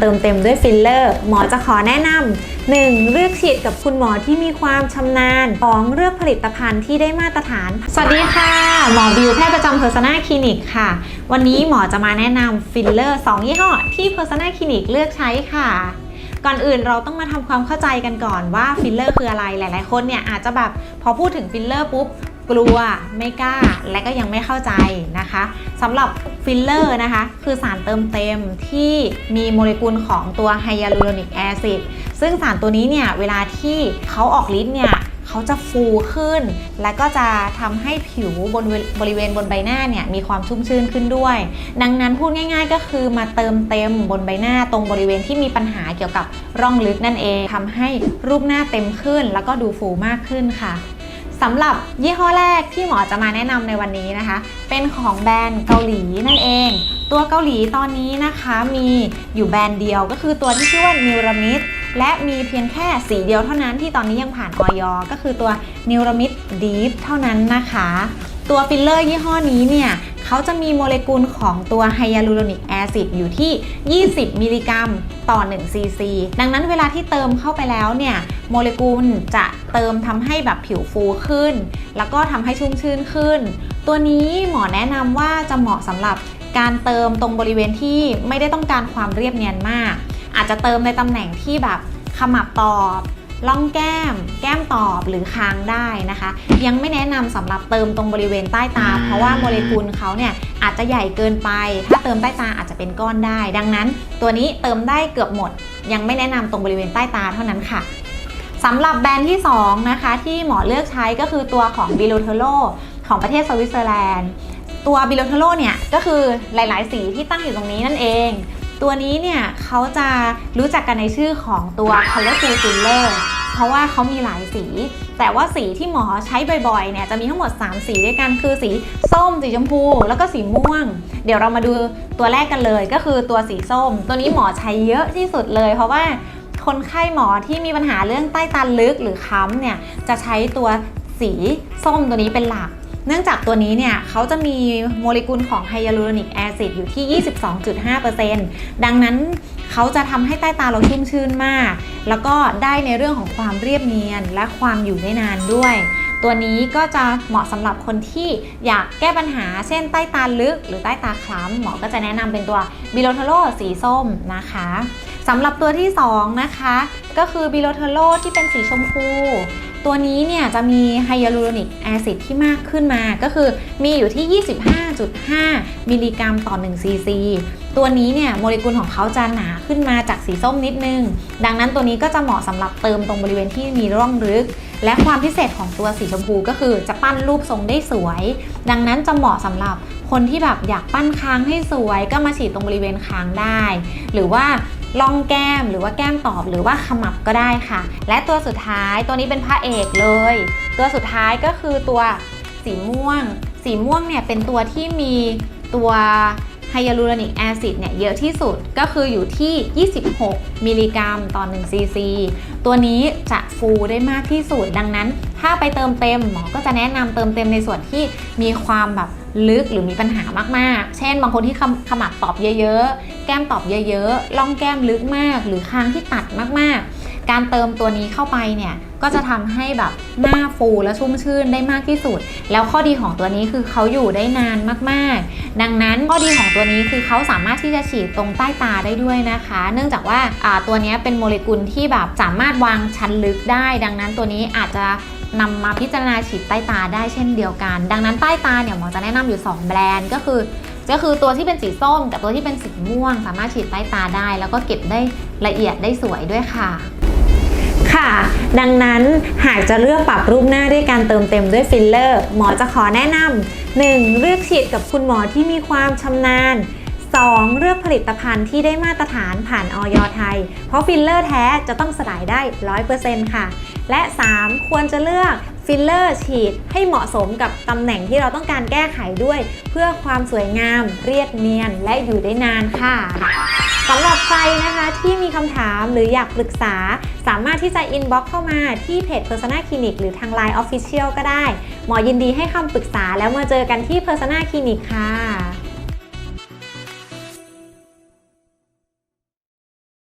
เติมเต็มด้วยฟิลเลอร์ หมอจะขอแนะนำ 1. เลือกฉีดกับคุณหมอที่มีความชำนาญ 2. เลือกผลิตภัณฑ์ที่ได้มาตรฐาน สวัสดีค่ะ หมอบิวแพทย์ประจำ Persona Clinic ค่ะ วันนี้หมอจะมาแนะนำฟิลเลอร์2ยี่ห้อที่ Persona Clinic เลือกใช้ค่ะ ก่อนอื่นเราต้องมาทำความเข้าใจกันก่อนว่าฟิลเลอร์คืออะไรหลาย ๆ คนเนี่ยอาจจะแบบพอพูดถึงฟิลเลอร์ปุ๊บ กลัวไม่กล้าและก็ยังไม่เข้าใจนะคะสำหรับฟิลเลอร์นะคะ คือสารเติมเต็มที่มีโมเลกุลของตัวไฮยาลูโรนิกแอซิดซึ่งสารตัวนี้เนี่ย เวลาที่เขาออกฤทธิ์เนี่ยเขาจะฟูขึ้น และก็จะทำให้ผิวบนบริเวณบนใบหน้าเนี่ยมีความชุ่มชื้นขึ้นด้วย ดังนั้นพูดง่ายๆ ก็คือมาเติมเต็มบนใบหน้าตรงบริเวณที่มีปัญหาเกี่ยวกับร่องลึกนั่นเองทำให้รูปหน้าเต็มขึ้น แล้วก็ดูฟูมากขึ้นค่ะ สำหรับยี่ห้อแรกที่หมอจะมาแนะนำในวันนี้นะคะ เป็นของแบรนด์เกาหลีนั่นเอง ตัวเกาหลีตอนนี้นะคะมีอยู่แบรนด์เดียวก็คือตัวที่ชื่อว่านิวรามิด และมีเพียงแค่สีเดียวเท่านั้นที่ตอนนี้ยังผ่านออยก็คือตัวนิวรามิดดีฟเท่านั้นนะคะ ตัวฟิลเลอร์ยี่ห้อนี้เนี่ยเขาจะมีโมเลกุลของตัวไฮยาลูโรนิกแอซิดอยู่ที่ 20 มิลลิกรัมต่อ1ซีซีดังนั้นเวลาที่เติมเข้าไปแล้วเนี่ยโมเลกุลจะเติมทำให้แบบผิวฟูขึ้น แล้วก็ทำให้ชุ่มชื่นขึ้น ตัวนี้หมอแนะนำว่าจะเหมาะสำหรับการเติมตรงบริเวณที่ไม่ได้ต้องการความเรียบเนียนมาก อาจจะเติมในตำแหน่งที่แบบ ขมับตอบล่องแก้ม แก้มตอบหรือคางได้นะคะ ยังไม่แนะนำสำหรับเติมตรงบริเวณใต้ตา เพราะว่าโมเลกุลเขาเนี่ยอาจจะใหญ่เกินไป ถ้าเติมใต้ตาอาจจะเป็นก้อนได้ ดังนั้น ตัวนี้เติมได้เกือบหมด ยังไม่แนะนำตรงบริเวณใต้ตาเท่านั้นค่ะสำหรับแบรนด์ที่ 2 นะคะ ที่หมอเลือกใช้ก็คือตัวของ b i l o t e r o ของประเทศสวิตเซอร์แลนด์ ตัว b i l o t e r o เนี่ยก็คือหลาย ๆ สีที่ตั้งอยู่ตรงนี้นั่นเอง ตัวนี้เนี่ยเขาจะรู้จักกันในชื่อของตัว Colorful Filler เพราะว่าเขามีหลายสี แต่ว่าสีที่หมอใช้บ่อยๆเนี่ยจะมีทั้งหมด 3 สีด้วยกันคือสีส้มสีชมพู แล้วก็สีม่วง เดี๋ยวเรามาดูตัวแรกกันเลยก็คือตัวสีส้ม ตัวนี้หมอใช้เยอะที่สุดเลย เพราะว่าคนไข้หมอที่มีปัญหาเรื่องใต้ตาลึกหรือค้ำเนี่ยจะใช้ตัวสีส้มตัวนี้เป็นหลัก เนื่องจากตัวนี้เนี่ยเขาจะมีโมเลกุลของไฮยาลูโรนิกแอซิดอยู่ที่ 22.5%ดังนั้นเขาจะทำให้ใต้ตาเราชุ่มชื่นมาก แล้วก็ได้ในเรื่องของความเรียบเนียนและความอยู่ได้นานด้วย ตัวนี้ก็จะเหมาะสำหรับคนที่อยากแก้ปัญหา เช่นใต้ตาลึก หรือใต้ตาคล้ำหมอก็จะแนะนำเป็นตัวบิโลเทโรสีส้มนะคะสำหรับตัวที่ 2 นะคะ ก็คือบิโลเทโรที่เป็นสีชมพู ตัวนี้เนี่ยจะมีไฮยาลูโรนิกแอซิดที่มากขึ้นมา ก็คือมีอยู่ที่ 25.5 มิลลิกรัมต่อ1ซีซีตัวนี้เนี่ยโมเลกุลของเขาจะหนาขึ้นมาจากสีส้มนิดนึง ดังนั้นตัวนี้ก็จะเหมาะสำหรับเติมตรงบริเวณที่มีร่องลึก และความพิเศษของตัวสีชมพูก็คือจะปั้นรูปทรงได้สวย ดังนั้นจะเหมาะสำหรับคนที่แบบอยากปั้นค้างให้สวยก็มาฉีดตรงบริเวณค้างได้ หรือว่า ล่องแก้มหรือว่าแก้มตอบหรือว่าขมับก็ได้ค่ะ และตัวสุดท้ายตัวนี้เป็นพระเอกเลย ตัวสุดท้ายก็คือตัวสีม่วง สีม่วงเนี่ยเป็นตัวที่มีตัวไฮยาลูโรนิกแอซิดเนี่ยเยอะที่สุดก็คืออยู่ที่ 26 มิลลิกรัมต่อ1ซีซี ตัวนี้จะฟูได้มากที่สุด ดังนั้น ถ้าไปเติมเต็มหมอก็จะแนะนำเติมเต็มในส่วนที่มีความแบบ ลึกหรือมีปัญหามากๆ เช่น บางคนที่ขมับตอบเยอะๆ แก้มตอบเยอะๆล่องแก้มลึกมาก หรือคางที่ตัดมากๆ การเติมตัวนี้เข้าไปเนี่ยก็จะทำให้แบบหน้าฟูและชุ่มชื่นได้มากที่สุด แล้วข้อดีของตัวนี้คือเขาอยู่ได้นานมากๆ ดังนั้นข้อดีของตัวนี้คือเขาสามารถที่จะฉีดตรงใต้ตาได้ด้วยนะคะ เนื่องจากว่าตัวนี้เป็นโมเลกุลที่แบบสามารถวางชั้นลึกได้ ดังนั้นตัวนี้อาจจะ นำมาพิจารณาฉีดใต้ตาได้เช่นเดียวกัน ดังนั้นใต้ตาเนี่ยหมอจะแนะนำอยู่ 2 แบรนด์ก็คือก็คือตัวที่เป็นสีส้มกับตัวที่เป็นสีม่วง สามารถฉีดใต้ตาได้ แล้วก็เก็บได้ละเอียดได้สวยด้วยค่ะ ค่ะ ดังนั้นหากจะเลือกปรับรูปหน้าด้วยการเติมเต็มด้วยฟิลเลอร์ หมอจะขอแนะนำ 1. เลือกฉีดกับคุณหมอที่มีความชำนาญ 2. เลือกผลิตภัณฑ์ที่ได้มาตรฐานผ่านออยไทย เพราะฟิลเลอร์แท้จะต้องสลายได้ 100%ค่ะ และ 3. ควรจะเลือกฟิลเลอร์ฉีดให้เหมาะสมกับตำแหน่งที่เราต้องการแก้ไขด้วย เพื่อความสวยงาม เรียบเนียน และอยู่ได้นานค่ะสำหรับใครนะคะที่มีคำถามหรืออยากปรึกษา สามารถที่จะอินบ็อกเข้ามาที่เพจ Persona Clinic หรือทาง Line Official ก็ได้ หมอยินดีให้คำปรึกษาแล้วมาเจอกันที่ Persona Clinic ค่ะ